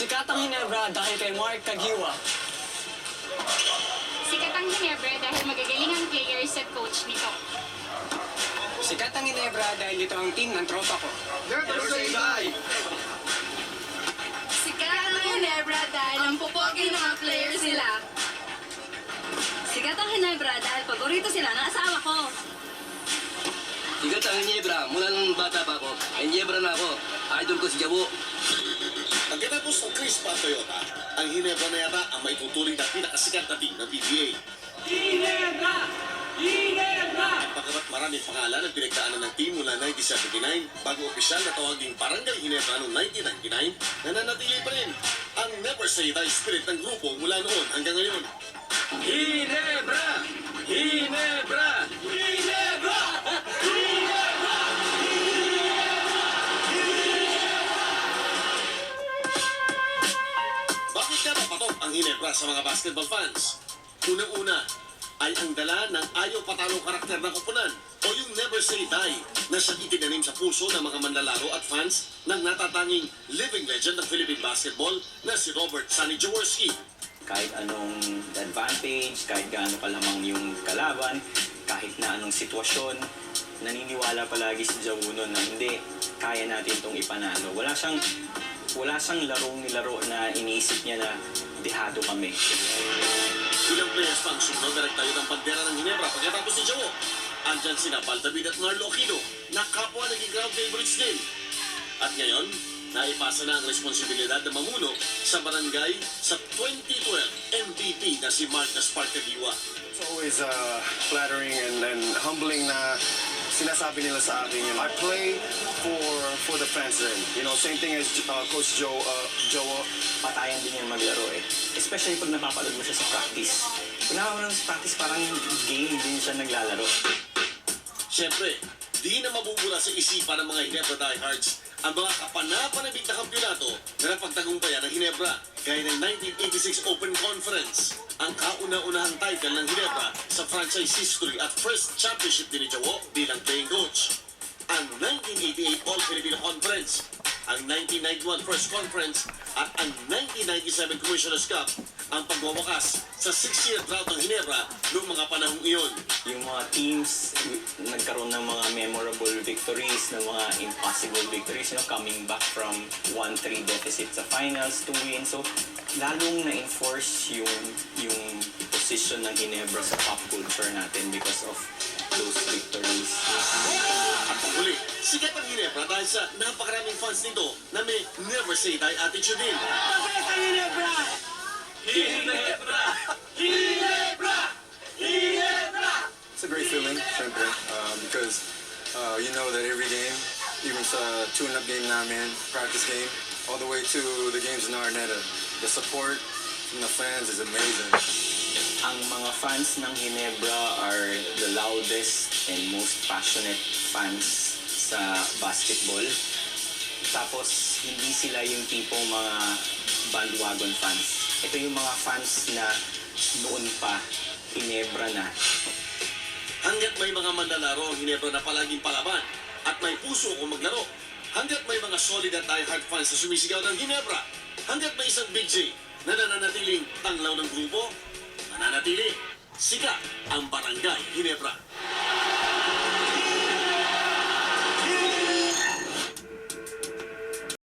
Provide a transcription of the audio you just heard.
Sikat ang Hinebra dahil kay Mark Kagiwa. Sikat ang Ginebra dahil magagaling ang players at coach nito. Sikat ang Hinebra dahil ito ang team ng tropa ko. Sikat ang Ginebra dahil ang pupogi ng mga players nila. Sikat ang Ginebra dahil paborito sila ng asawa ko. Sigat ang Ginebra. Mula nung bata pa ako. Ginebra na ako. Idol ko si Jabo. Pagkatapos ng Chris pa Toyota, ang Hinebra na yata ang may tuturing na pinakasikat na team ng PBA. Hinebra! Hinebra! At pagkamat maraming pangalan ang pinagdaanan ng team mula 1979 bago opisyal na tawaging Barangay Hinebra noong 1999, nananatili pa rin ang never say die spirit ng grupo mula noon hanggang ngayon. Ginebra! Ginebra! Ang Hinebra sa mga basketball fans? Unang-una ay ang dala ng ayaw patalong karakter ng koponan o yung never say die na siyang itinanim sa puso ng mga manlalaro at fans ng natatanging living legend ng Philippine basketball na si Robert Sunny Jaworski. kahit anong advantage, kahit gaano kalamang yung kalaban, kahit na anong sitwasyon, naniniwala palagi si Jawuno na hindi, kaya natin itong ipanalo. Wala siyang, wala siyang larong nilaro na iniisip niya na dehado kami. Ilang players pa ang sumunod na nagtayo ng bandera ng Ginebra pagkatapos ni Jawo. Andyan sina Baldavid at Marlo Aquino na kapwa naging ground favorites din. At ngayon, naipasa na ang responsibilidad na mamuno sa barangay sa 2012 MVP na si Mark Gaspar Cagiwa. It's always uh, flattering and, and humbling na sinasabi nila sa akin, you I play for for the fans din. You know, same thing as uh, Coach Joe, uh, Joe. Patayan din yan maglaro eh. Especially pag napapanood mo siya sa practice. Napapanood mo sa practice, parang game din siya naglalaro. Siyempre, di na mabubura sa isipan ng mga Hinebra diehards ang mga kapanapanabik na kampyonato na napagtagumpayan ng Hinebra gaya ng 1986 Open Conference, ang kauna-unahang title ng Hinebra sa franchise history at first championship din ni Jawo bilang playing coach. Ang 1988 All-Filipino Conference, ang 1991 First Conference at ang 1997 Commissioner's Cup ang pagwawakas sa six-year drought ng Hinebra noong mga panahong iyon. yung mga teams nagkaroon ng mga memorable victories, ng mga impossible victories, you know, coming back from 1-3 deficit sa finals to win. So, lalong na-enforce yung, yung position ng Ginebra sa pop culture natin because of those victories. At ang huli, sikat ang Ginebra dahil sa napakaraming fans nito na may never say die attitude. Din. It's a great feeling, syempre, um, because uh, you know that every game, even sa tune-up game namin, practice game, all the way to the games in Arnetta, the support from the fans is amazing. Ang mga fans ng Ginebra are the loudest and most passionate fans sa basketball. Tapos, hindi sila yung tipong mga bandwagon fans. Ito yung mga fans na noon pa, Ginebra na. Hanggat may mga manlalaro ang Ginebra na palaging palaban at may puso kung maglaro. Hanggat may mga solid at diehard fans na sumisigaw ng Ginebra. Hanggat may isang Big J na nananatiling tanglaw ng grupo, mananatili. Sika ang Barangay Ginebra.